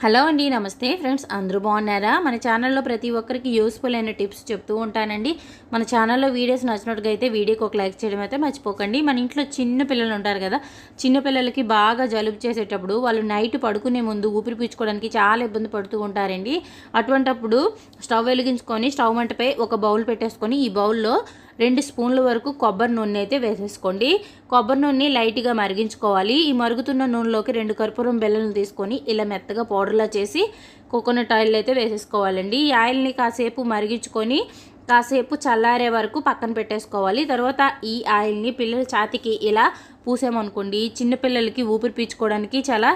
Hello అండి నమస్తే. Friends అందరూ బాగున్నారా? మన ఛానల్లో ప్రతి ఒక్కరికి యూస్ఫుల్ అయిన టిప్స్ చెప్తూ ఉంటానండి. మన ఛానల్లో వీడియోస్ నచ్చినట్టుగా అయితే వీడియోకి ఒక లైక్ చేయడం అయితే మర్చిపోకండి. మన ఇంట్లో చిన్న పిల్లలు ఉంటారు కదా చిన్న పిల్లలకి బాగా జలుబు చేసేటప్పుడు వాళ్ళు నైట్ పడుకునే ముందు ఊపిరి పీల్చుకోవడానికి చాలా ఇబ్బంది పడుతూ ఉంటారండి. అటువంటప్పుడు స్టవ్ వెలిగించుకొని స్టవ్ మంటపై ఒక బౌల్ పెట్టేసుకొని ఈ బౌల్లో రెండు స్పూన్ల వరకు కొబ్బరి నూనె అయితే వేసేసుకోండి. కొబ్బరి నూనె లైట్గా మరిగించుకోవాలి. ఈ మరుగుతున్న నూనెలోకి రెండు కర్పూరం బెల్లను తీసుకొని ఇలా మెత్తగా పౌడర్లా చేసి కోకోనట్ ఆయిల్ అయితే వేసేసుకోవాలండి. ఈ ఆయిల్ని కాసేపు మరిగించుకొని కాసేపు చల్లారే వరకు పక్కన పెట్టేసుకోవాలి. తర్వాత ఈ ఆయిల్ని పిల్లల ఛాతికి ఇలా పూసామనుకోండి. చిన్నపిల్లలకి ఊపిరి పీల్చుకోవడానికి చాలా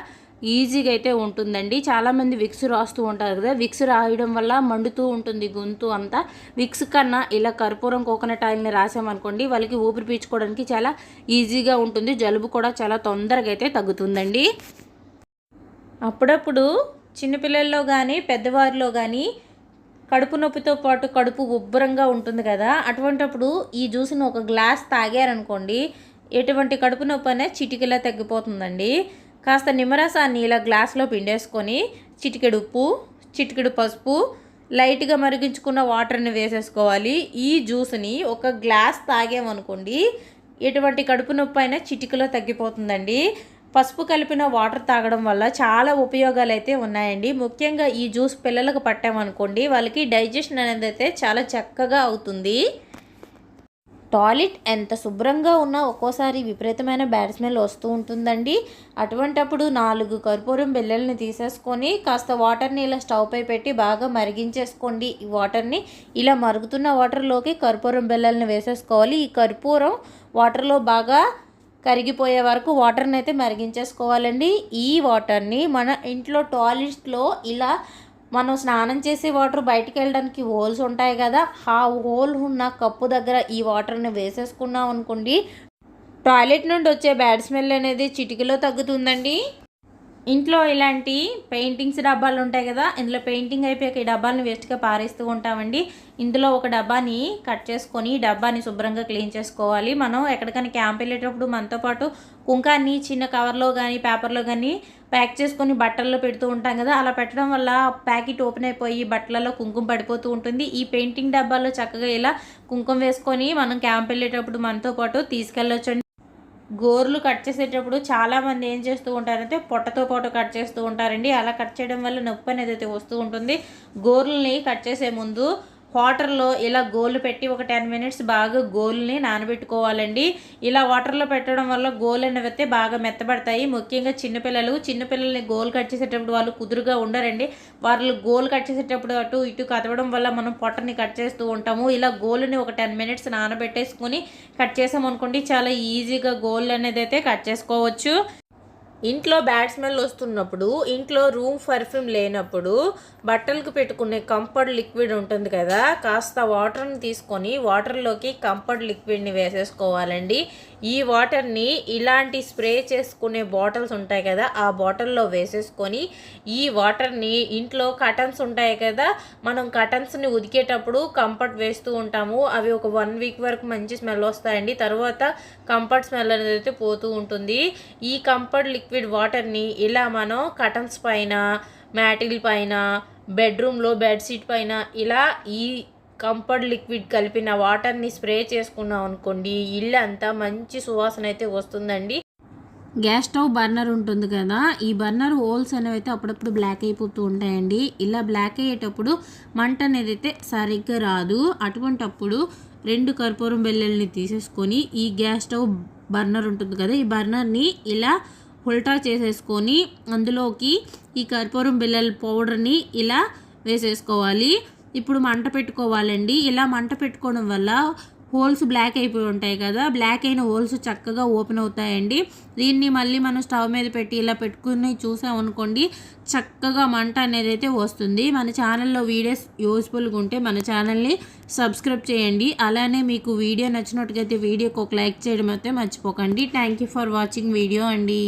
ఈజీగా అయితే ఉంటుందండి. చాలామంది విక్స్ రాస్తూ ఉంటారు కదా విక్స్ రాయడం వల్ల మండుతూ ఉంటుంది గొంతు అంతా. విక్స్ కన్నా ఇలా కర్పూరం కోకోనట్ ఆయిల్ని రాసామనుకోండి వాళ్ళకి ఊపిరి పీల్చుకోవడానికి చాలా ఈజీగా ఉంటుంది. జలుబు కూడా చాలా తొందరగా అయితే తగ్గుతుందండి. అప్పుడప్పుడు చిన్నపిల్లల్లో కానీ పెద్దవారిలో కానీ కడుపు నొప్పితో పాటు కడుపు ఉబ్బరంగా ఉంటుంది కదా అటువంటప్పుడు ఈ జ్యూస్ని ఒక గ్లాస్ తాగారనుకోండి ఎటువంటి కడుపు నొప్పి అనేది చిటికలా తగ్గిపోతుందండి. కాస్త నిమ్మరసాన్ని ఇలా గ్లాస్లో పిండేసుకొని చిటికెడు ఉప్పు చిటికెడు పసుపు లైట్గా మరిగించుకున్న వాటర్ని వేసేసుకోవాలి. ఈ జ్యూస్ని ఒక గ్లాస్ తాగామనుకోండి ఎటువంటి కడుపు నొప్పి అయినా చిటికలో తగ్గిపోతుందండి. పసుపు కలిపిన వాటర్ తాగడం వల్ల చాలా ఉపయోగాలు అయితే ఉన్నాయండి. ముఖ్యంగా ఈ జ్యూస్ పిల్లలకు పట్టామనుకోండి వాళ్ళకి డైజెషన్ అనేది అయితే చాలా చక్కగా అవుతుంది. టాయిలెట్ ఎంత శుభ్రంగా ఉన్నా ఒక్కోసారి విపరీతమైన బ్యాడ్ స్మెల్ వస్తూ ఉంటుందండి. అటువంటప్పుడు నాలుగు కర్పూరం బిల్లల్ని తీసేసుకొని కాస్త వాటర్ని ఇలా స్టవ్ పై పెట్టి బాగా మరిగించేసుకోండి. ఈ వాటర్ని ఇలా మరుగుతున్న వాటర్లోకి కర్పూరం బిల్లల్ని వేసేసుకోవాలి. ఈ కర్పూరం వాటర్లో బాగా కరిగిపోయే వరకు వాటర్ని అయితే మరిగించేసుకోవాలండి. ఈ వాటర్ని మన ఇంట్లో టాయిలెట్స్లో ఇలా మనం స్నానం చేసే వాటర్ బయటికి వెళ్ళడానికి హోల్స్ ఉంటాయి కదా ఆ హోల్ ఉన్న కప్పు దగ్గర ఈ వాటర్ని వేసేసుకున్నాం అనుకోండి టాయిలెట్ నుండి వచ్చే బ్యాడ్ స్మెల్ అనేది చిటికలో తగ్గుతుందండి. ఇంట్లో ఇలాంటి పెయింటింగ్స్ డబ్బాలు ఉంటాయి కదా ఇందులో పెయింటింగ్ అయిపోయాక ఈ డబ్బాలను వేస్ట్గా పారేస్తూ ఉంటామండి. ఇందులో ఒక డబ్బాని కట్ చేసుకొని డబ్బాని శుభ్రంగా క్లీన్ చేసుకోవాలి. మనం ఎక్కడికైనా క్యాంప్ వెళ్ళేటప్పుడు మనతో పాటు కుంకాన్ని చిన్న కవర్లో కానీ పేపర్లో కానీ ప్యాక్ చేసుకొని బట్టల్లో పెడుతూ ఉంటాం కదా అలా పెట్టడం వల్ల ప్యాకెట్ ఓపెన్ అయిపోయి బట్టలలో కుంకుమ పడిపోతూ ఉంటుంది. ఈ పెయింటింగ్ డబ్బాలో చక్కగా ఇలా కుంకుమ వేసుకొని మనం క్యాంప్ వెళ్ళేటప్పుడు మనతో పాటు తీసుకెళ్ళొచ్చండి. గోర్లు కట్ చేసేటప్పుడు చాలామంది ఏం చేస్తూ ఉంటారంటే పొట్టతో పాటు కట్ చేస్తూ ఉంటారండి. అలా కట్ చేయడం వల్ల నొప్పి అనేది అయితే వస్తూ ఉంటుంది. గోర్లని కట్ చేసే ముందు వాటర్లో ఇలా గోలు పెట్టి ఒక టెన్ మినిట్స్ బాగా గోల్ని నానబెట్టుకోవాలండి. ఇలా వాటర్లో పెట్టడం వల్ల గోలు అనేవి అయితే బాగా మెత్తబడతాయి. ముఖ్యంగా చిన్నపిల్లలు చిన్నపిల్లల్ని గోలు కట్ చేసేటప్పుడు వాళ్ళు కుదురుగా ఉండరండి. వాళ్ళు గోలు కట్ చేసేటప్పుడు అటు ఇటు కదవడం వల్ల మనం పొట్టని కట్ చేస్తూ ఉంటాము. ఇలా గోలుని ఒక టెన్ మినిట్స్ నానబెట్టేసుకొని కట్ చేసామనుకోండి చాలా ఈజీగా గోల్ అనేది అయితే కట్ చేసుకోవచ్చు. ఇంట్లో బ్యాడ్ స్మెల్ వస్తున్నప్పుడు ఇంట్లో రూమ్ పర్ఫ్యూమ్ లేనప్పుడు బట్టలకు పెట్టుకునే కంఫర్ట్ లిక్విడ్ ఉంటుంది కదా. కాస్త వాటర్ని తీసుకొని వాటర్లోకి కంఫర్ట్ లిక్విడ్ని వేసేసుకోవాలండి. ఈ వాటర్ని ఇలాంటి స్ప్రే చేసుకునే బాటిల్స్ ఉంటాయి కదా ఆ బాటిల్లో వేసేసుకొని ఈ వాటర్ని ఇంట్లో కటన్స్ ఉంటాయి కదా మనం కటన్స్ని ఉదికేటప్పుడు కంఫర్ట్ వేస్తూ ఉంటాము. అవి ఒక వన్ వీక్ వరకు మంచి స్మెల్ వస్తాయండి. తర్వాత కంఫర్ట్ స్మెల్ అనేది అయితే పోతూ ఉంటుంది. ఈ కంఫర్ట్ లిక్విడ్ లిక్విడ్ వాటర్ని ఇలా మనం కటన్స్ పైన మ్యాటిల్ పైన బెడ్రూమ్లో బెడ్షీట్ పైన ఇలా ఈ కంఫర్ట్ లిక్విడ్ కలిపిన వాటర్ని స్ప్రే చేసుకున్నాం అనుకోండి ఇల్లు అంతా మంచి సువాసన అయితే వస్తుందండి. గ్యాస్ స్టవ్ బర్నర్ ఉంటుంది కదా ఈ బర్నర్ హోల్స్ అనేవి అయితే అప్పుడప్పుడు బ్లాక్ అయిపోతూ ఉంటాయండి. ఇలా బ్లాక్ అయ్యేటప్పుడు మంట అనేది అయితే సరిగ్గా రాదు. అటువంటప్పుడు రెండు కర్పూరం బెల్లల్ని తీసేసుకొని ఈ గ్యాస్ స్టవ్ బర్నర్ ఉంటుంది కదా ఈ బర్నర్ని ఇలా ఉల్టా చేసేసుకొని అందులోకి ఈ కర్పూరం బిల్లల పౌడర్ని ఇలా వేసేసుకోవాలి. ఇప్పుడు మంట పెట్టుకోవాలండి. ఇలా మంట పెట్టుకోవడం వల్ల హోల్స్ బ్లాక్ అయిపోయి ఉంటాయి కదా. బ్లాక్ అయిన హోల్స్ చక్కగా ఓపెన్ అవుతాయండి. దీన్ని మళ్ళీ మనం స్టవ్ మీద పెట్టి ఇలా పెట్టుకుని చూసామనుకోండి చక్కగా మంట అనేది అయితే వస్తుంది. మన ఛానల్లో వీడియోస్ యూస్ఫుల్గా ఉంటే మన ఛానల్ని సబ్స్క్రైబ్ చేయండి. అలానే మీకు వీడియో నచ్చినట్టుగైతే వీడియోకి ఒక లైక్ చేయడం అయితే మర్చిపోకండి. Thank you for watching video అండి.